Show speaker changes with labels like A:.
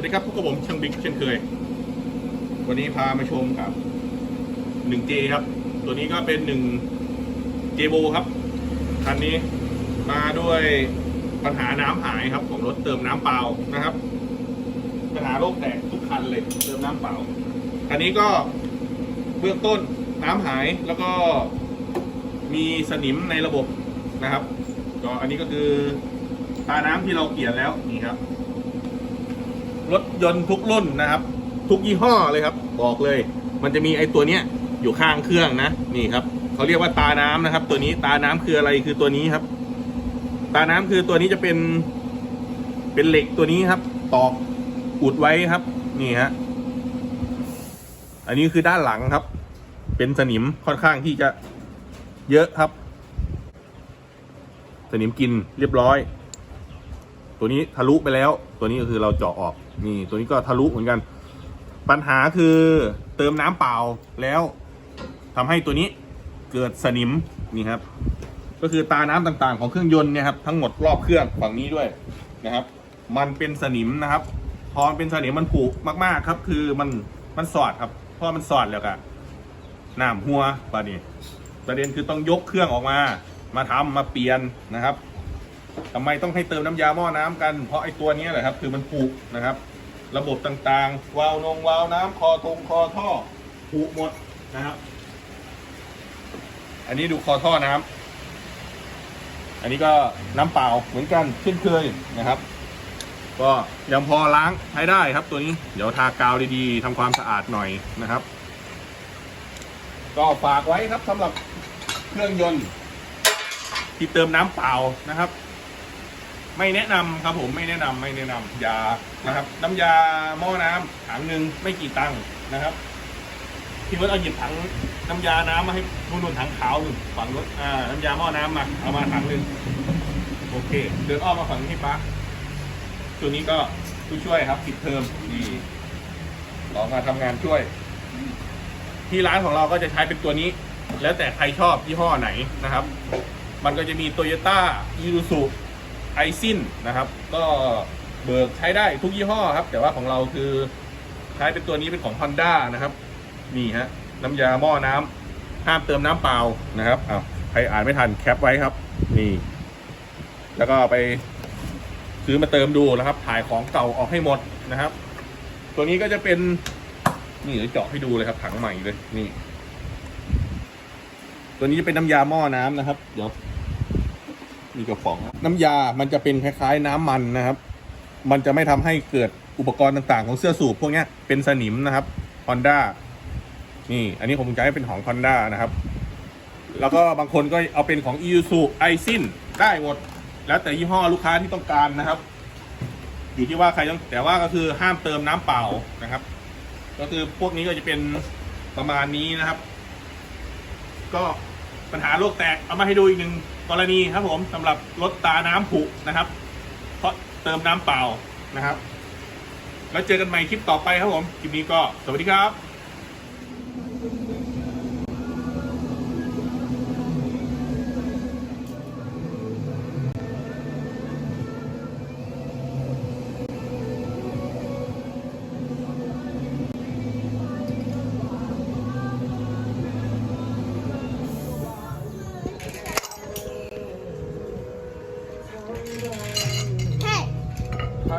A: ัสดีครับพบกับผมช่างบิ๊กเช่นเคย วันนี้พามาชมกับ 1J ครับ ตัวนี้ก็เป็น1 j โบครับ คันนี้มาด้วยปัญหาน้ำหายครับ ของรถเติมน้ำเปล่านะครับ ปัญหาโรคแตกทุกคันเลยเติมน้ำเปล่า คันนี้ก็เบื้องต้นน้ำหายแล้วก็มีสนิมในระบบนะครับ ก็อันนี้ก็คือตาน้ำที่เราเปลี่ยนแล้วนี่ครับ รถยนต์ทุกรุ่นนะครับ ทุกยี่ห้อเลยครับ บอกเลย มันจะมีไอ้ตัวเนี้ยอยู่ข้างเครื่องนะนี่ครับเขาเรียกว่าตาน้ำนะครับ ตัวนี้ตาน้ำคืออะไรคือตัวนี้ครับ ตาน้ำคือตัวนี้จะเป็น เป็นเหล็กตัวนี้ครับ ตอกอุดไว้ครับ นี่ฮะอันนี้คือด้านหลังครับ เป็นสนิมค่อนข้างที่จะเยอะครับ สนิมกินเรียบร้อย ตัวนี้ทะลุไปแล้ว ตัวนี้ก็คือเราเจาะออกนี่ตัวนี้ก็ทะลุเหมือนกัน ปัญหาคือเติมน้ำเปล่าแล้วทำให้ตัวนี้เกิดสนิมนี่ครับ ก็คือตาน้ำต่างๆ ของเครื่องยนต์เนี่ยครับทั้งหมดรอบเครื่องฝั่งนี้ด้วยนะครับ มันเป็นสนิมนะครับ พอเป็นสนิมมันผุมากๆครับ คือมันมันสอดครับเพราะมันสอดแล้วก็น้ำหัวปะนี่ประเด็นคือต้องยกเครื่องออกมา มาทำมาเปลี่ยนนะครับ ทำไมต้องให้เติมน้ำยาหม้อน้ำกัน เพราะไอ้ตัวนี้แหละครับ คือมันผุนะครับ ระบบต่างๆ วาล์วนงวาล์วน้ำคอทงคอท่อผุหมดนะครับ อันนี้ดูคอท่อน้ำอันนี้ก็น้ำเปล่าเหมือนกันเช่นเคยนะครับ ก็ยังพอล้างใช้ได้ครับ ตัวนี้เดี๋ยวทากาวดีๆทำความสะอาดหน่อยนะครับ ก็ฝากไว้ครับสำหรับเครื่องยนต์ที่เติมน้ำเปล่านะครับ ไม่แนะนำครับผมไม่แนะนำไม่แนะนำยานะครับ น้ำยาหม้อน้ำถังหนึ่งไม่กี่ตังค์นะครับพี่เวิร์ดเอาหยิบถังน้ำยาน้ำมาให้นู่นๆถังขาวหนึ่งฝั่งรถอ่าน้ำยาหม้อน้ำมาเอามาถังหนึ่งโอเค เดินอ้อมมาฝั่งนี้ปะตัวนี้ก็ผู้ช่วยครับปิดเทอมดีลองมาทำงานช่วย ที่ร้านของเราก็จะใช้เป็นตัวนี้ แล้วแต่ใครชอบยี่ห้อไหนนะครับ มันก็จะมีโตโยต้า อีรูซู ไอซินนะครับ ก็เบิกใช้ได้ทุกยี่ห้อครับ แต่ว่าของเราคือใช้เป็นตัวนี้เป็นของ Honda นะครับ นี่ฮะน้ำยาหม้อน้ำห้ามเติมน้ำเปล่านะครับอ้าวใครอ่านไม่ทันแคปไว้ครับ นี่ แล้วก็ไปซื้อมาเติมดูนะครับ ถ่ายของเก่าออกให้หมดนะครับ ตัวนี้ก็จะเป็นนี่เดี๋ยวเจาะให้ดูเลยครับ ถังใหม่เลยนี่ ตัวนี้จะเป็นน้ำยาหม้อน้ำนะครับ เดี๋ยว มีกระป๋อง น้ำยา มันจะเป็นคล้ายๆน้ำมันนะครับ มันจะไม่ทำให้เกิดอุปกรณ์ต่างๆ ของเสื้อสูบพวกนี้เป็นสนิมนะครับ Honda นี่ อันนี้ผมใช้เป็นของ Honda นะครับ แล้วก็บางคนก็เอาเป็นของ i s u i s i n ได้หมด แล้วแต่ยี่ห้อลูกค้าที่ต้องการนะครับ อยู่ที่ว่าใครต้องแต่ว่าก็คือห้ามเติมน้ำเปล่านะครับ ก็คือพวกนี้ก็จะเป็นประมาณนี้นะครับ ก็ปัญหาโรคแตกเอามาให้ดูอีกหนึ่ง กรณีครับผมสำหรับรถตาน้ำผุนะครับ เพราะเติมน้ำเปล่านะครับ แล้วเจอกันใหม่คลิปต่อไปครับผมคลิปนี้ก็สวัสดีครับ